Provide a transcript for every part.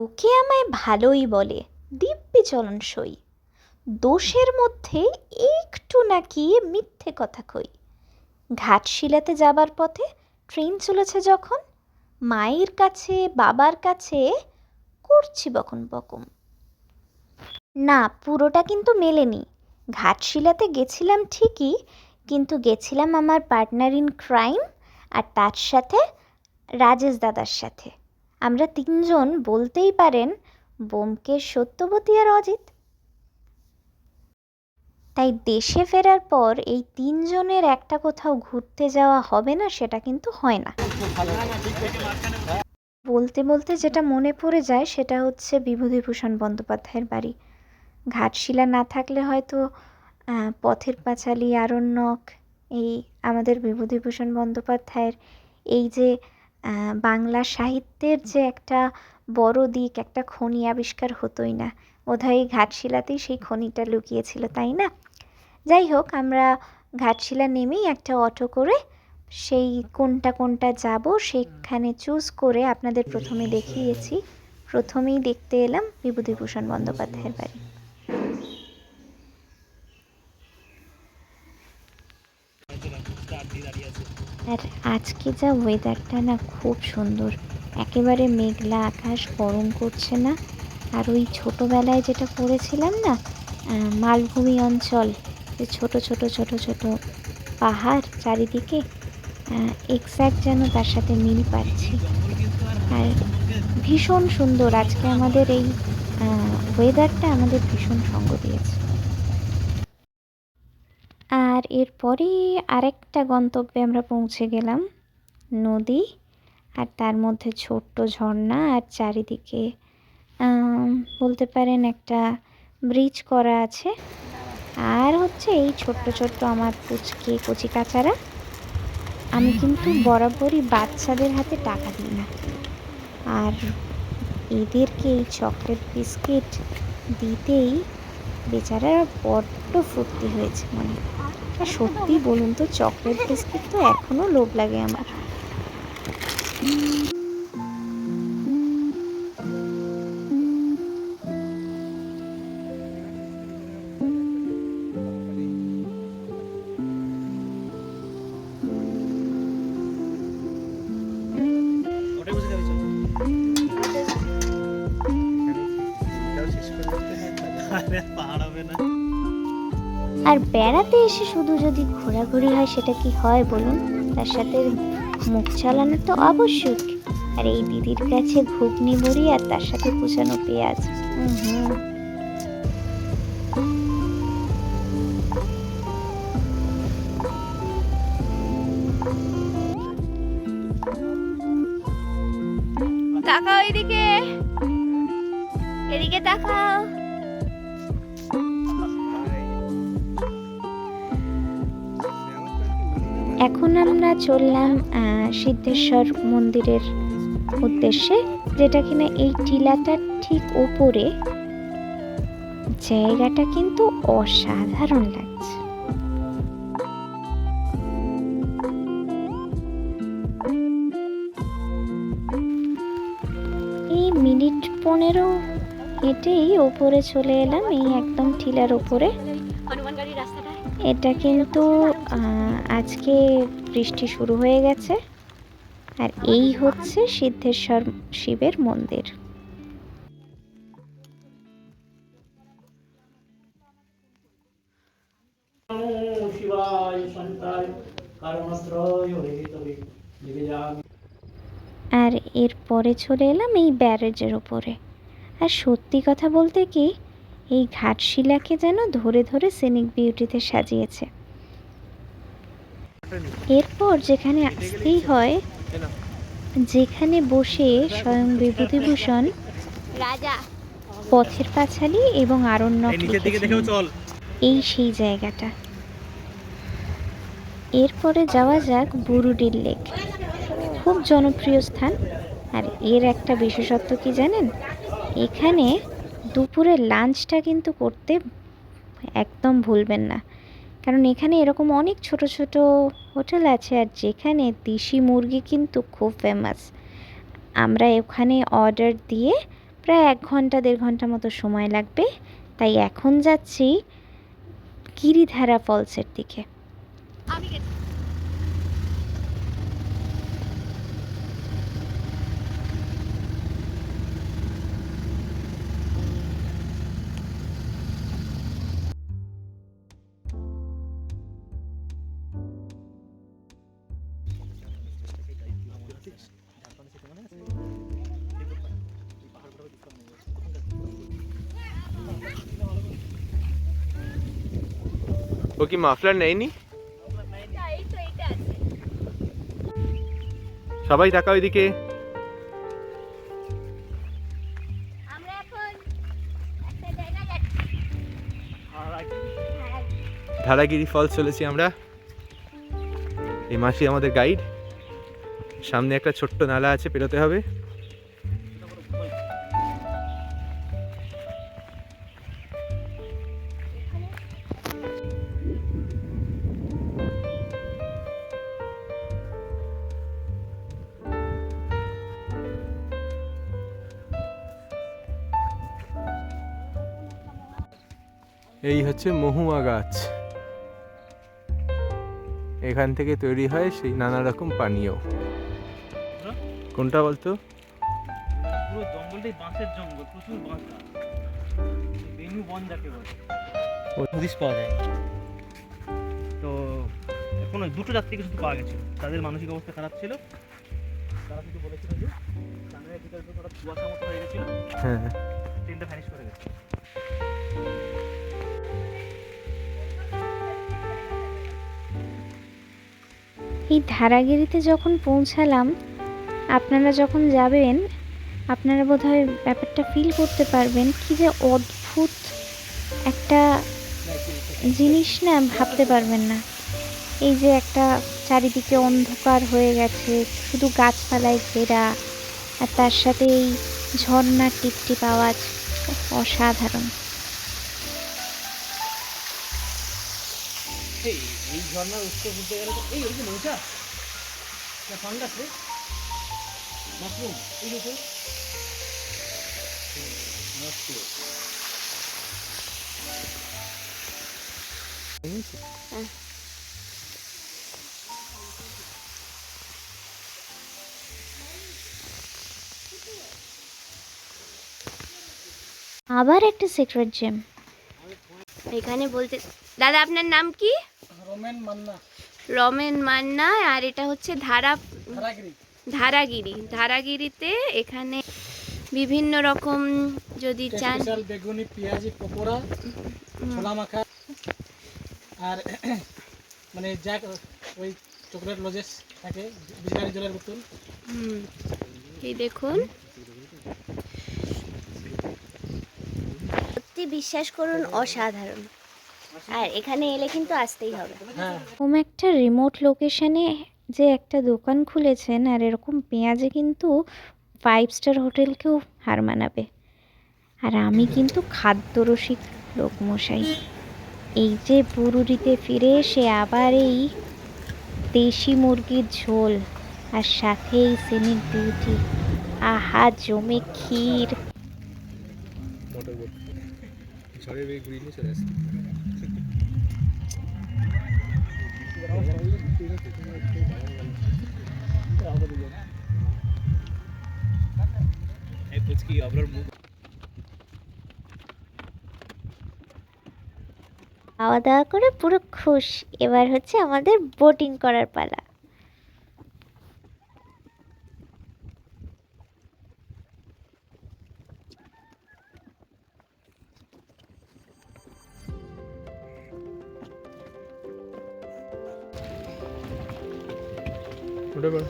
ওকে আমায় ভালোই বলে, দিব্যি চলন সই দোষের মধ্যে একটু নাকি মিথ্যে কথা কই। ঘাটশিলাতে যাবার পথে ট্রেন চলেছে যখন, মায়ের কাছে, বাবার কাছে করছি বকন বকম। না, পুরোটা কিন্তু মেলেনি। ঘাটশিলাতে গেছিলাম ঠিকই, কিন্তু গেছিলাম আমার পার্টনার ইন ক্রাইম আর তার সাথে রাজেশ দাদার সাথে। আমরা তিনজন বলতেই পারেন বোমকেশ সত্যবতী আর অজিত। তাই দেশে ফেরার পর এই তিনজনের একটা কোথাও ঘুরতে যাওয়া হবে না, সেটা কিন্তু হয় না। বলতে বলতে যেটা মনে পড়ে যায়, সেটা হচ্ছে বিভূতিভূষণ বন্দ্যোপাধ্যায়ের বাড়ি। ঘাটশিলা না থাকলে হয়তো পথের পাঁচালী, আরণ্যক, এই আমাদের বিভূতিভূষণ বন্দ্যোপাধ্যায়ের এই যে বাংলা সাহিত্যের যে একটা বড় দিক, একটা খনি আবিষ্কার হতোই না। বোধহয় ঘাটশিলাতেই সেই খনিটা লুকিয়েছিল, তাই না? যাই হোক, আমরা ঘাটশিলা নেমেই একটা অটো করে সেই কোনটা কোনটা যাব সেখানে চুজ করে আপনাদের প্রথমে দেখিয়েছি। প্রথমেই দেখতে এলাম বিভূতিভূষণ বন্দ্যোপাধ্যায়ের বাড়ি। আর আজকে যা ওয়েদারটা না খুব সুন্দর। একেবারে মেঘলা আকাশ, গরম করছে না। আর ওই ছোটোবেলায় যেটা পড়েছিলাম না মালভূমি অঞ্চল, যে ছোট ছোট ছোট ছোট পাহাড় চারিদিকে এক্স্যাক্ট যেন তার সাথে মিল পাচ্ছি। আর ভীষণ সুন্দর আজকে আমাদের এই ওয়েদারটা আমাদের ভীষণ সঙ্গ দিয়েছে। আর এরপরেই আরেকটা গন্তব্যে আমরা পৌঁছে গেলাম, নদী আর তার মধ্যে ছোট্ট ঝর্ণা আর চারিদিকে বলতে পারেন একটা ব্রিজ করা আছে। আর হচ্ছে এই ছোট্ট ছোট্ট আমার পুচকে কচি কাচারা, আমি কিন্তু বরাবরই বাচ্চাদের হাতে টাকা দিই না। আর এদেরকে এই চকলেট বিস্কিট দিতেই বেচারা বড্ড ফুর্তি হয়েছে মনে আর সত্যি বলুন তো চকলেট বিস্কিট তো এখনও লোভ লাগে আমার। পাহাড় হবে না। আর বেড়াতে এসে শুধু যদি ঘোরাঘুরি হয়, সেটা কি হয় বলুন? তার সাথে মুখ চালানো তো আবশ্যক। আর এই দিদির কাছে ঘুগনি, মুড়ি আর তার সাথে কুচানো পেঁয়াজ। হুম তাকাও এদিকে। এদিকে তাকাও। এখন আমরা চললাম সিদ্ধেশ্বর মন্দিরের উদ্দেশ্যে, যেটা কিনা এই টিলাটার ঠিক ওপরে। জায়গাটা কিন্তু অসাধারণ লাগছে। এই মিনিট পনেরো হেঁটেই ওপরে চলে এলাম, এই একদম টিলার ওপরে। এটা কিন্তু আজকে বৃষ্টি শুরু হয়ে গেছে। আর এই হচ্ছে সিদ্ধেশ্বর শিবের মন্দির। আর এরপরে চলে এলাম এই ব্যারেজের ওপরে আর সত্যি কথা বলতে কি এই ঘাটশিলাকে যেন ধরে ধরে সিনিক বিউটিতে সাজিয়েছে। এরপর যেখানে আসতেই হয় যেখানে বসে স্বয়ং বিভূতিভূষণ রাজা। পথের পাঁচালী এবং আরণ্যক এই সেই জায়গাটা। এরপরে যাওয়া যাক বুরুডির লেক। খুব জনপ্রিয় স্থান। আর এর একটা বিশেষত্ব কি জানেন? এখানে দুপুরের লাঞ্চটা কিন্তু করতে একদম ভুলবেন না। কারণ এখানে এরকম অনেক ছোট ছোট হোটেল আছে আর যেখানে দেশি মুরগি কিন্তু খুব ফেমাস আমরা ওখানে অর্ডার দিয়ে প্রায় এক ঘণ্টা, দেড় ঘণ্টা মতো সময় লাগবে। তাই এখন যাচ্ছি গিরিধারা ফলসের দিকে। আমি ও কি মাফলার নেয়নি সবাই টাকা ওইদিকে ধারাগিরি ফলস চলেছি আমরা। এই মাসি আমাদের গাইড সামনে একটা ছোট্ট নালা আছে পেরোতে হবে। এই হচ্ছে মহুয়া গাছ। এখান থেকে তৈরি হয় সেই নানা রকম পানীয়। কোনটা বলতো? পুরো জঙ্গলটাই বাঁশের জঙ্গল প্রচুর বাঁশ বেনু বন যাকে বলে। হদিস পাওয়া যায়। তো কোনো দুটো যাত্রী শুধু পাওয়া গেছিল তাদের মানসিক অবস্থা খারাপ ছিল। তারা শুধু বলেছিল যে ভিতরে কুয়াশা মতো হয়ে গেছিল। হ্যাঁ। ট্রেনটা ভ্যানিশ করে গেছে। এই ধারাগিরিতে যখন পৌঁছালাম, আপনারা যখন যাবেন, আপনারা বোধহয় ব্যাপারটা ফিল করতে পারবেন কি যে অদ্ভুত একটা জিনিস না ভাবতে পারবেন না। এই যে একটা চারিদিকে অন্ধকার হয়ে গেছে, শুধু গাছপালায় ঘেরা, আর তার সাথে এই ঝর্ণার টিপটিপ আওয়াজ অসাধারণ। এই এই ঝর্ণার উৎস বুঝতে গেলে তো এই ওই যে মৌচা না ফাঙ্গাস রে। মাশরুম এই দেখো মাশরুম আবার একটা সিক্রেট জেম এখানে বলতে দাদা আপনার নাম কি? রোমেন মান্না। রমেন মান্না আর এটা হচ্ছে ধারা ধারাগিরি। ধারাগিরি। ধারাগিরিতে এখানে বিভিন্ন রকম যদি চান বেগুনি পেঁয়াজি পকোড়া ছোলা মাখা আর মানে যা ওই চকলেট লজেস থাকে বিজলারি জলের বোতল। হুম, এই দেখুন। সত্যি বিশ্বাস করুন অসাধারণ। আর এখানে এলে কিন্তু আসতেই হবে। হ্যাঁ। এরকম একটা রিমোট লোকেশনে যে একটা দোকান খুলেছেন আর এরকম পেঁয়াজে কিন্তু ফাইভ স্টার হোটেলকেও হার মানাবে। আর আমি কিন্তু খাদ্যরসিক লোকমশাই। এই যে পুরুলিতে ফিরে এসে আবার এই দেশি মুরগির ঝোল আর সাথে এই সিনিক বিউটি আহা জমে ক্ষীর। খাওয়া দাওয়া করে পুরো খুশ। এবার হচ্ছে আমাদের বোটিং করার পালা। ওটা বল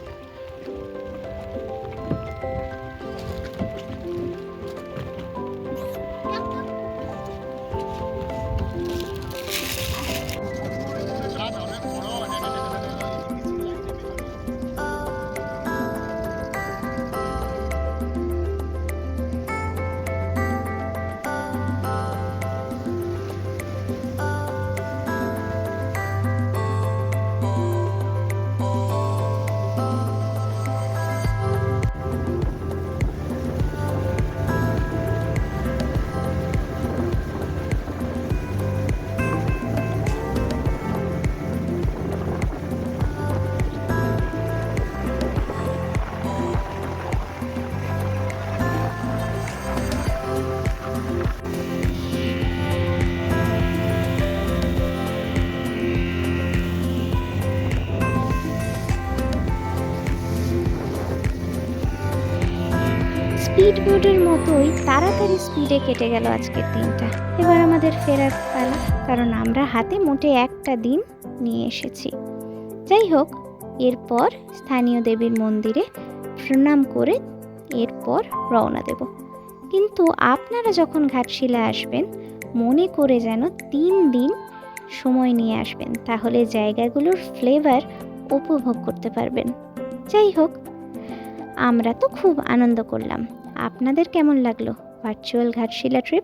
স্পিড বোর্ডের মতোই তাড়াতাড়ি স্পিডে কেটে গেল আজকের দিনটা। এবার আমাদের ফেরার পালা, কারণ আমরা হাতে মোটে একটা দিন নিয়ে এসেছি। যাই হোক, এরপর স্থানীয় দেবীর মন্দিরে প্রণাম করে এরপর রওনা দেব। কিন্তু আপনারা যখন ঘাটশিলা আসবেন, মনে করে যেন তিন দিন সময় নিয়ে আসবেন, তাহলে জায়গাগুলোর ফ্লেভার উপভোগ করতে পারবেন। যাই হোক, আমরা তো খুব আনন্দ করলাম। আপনাদের কেমন লাগল? Virtual Ghatshila trip?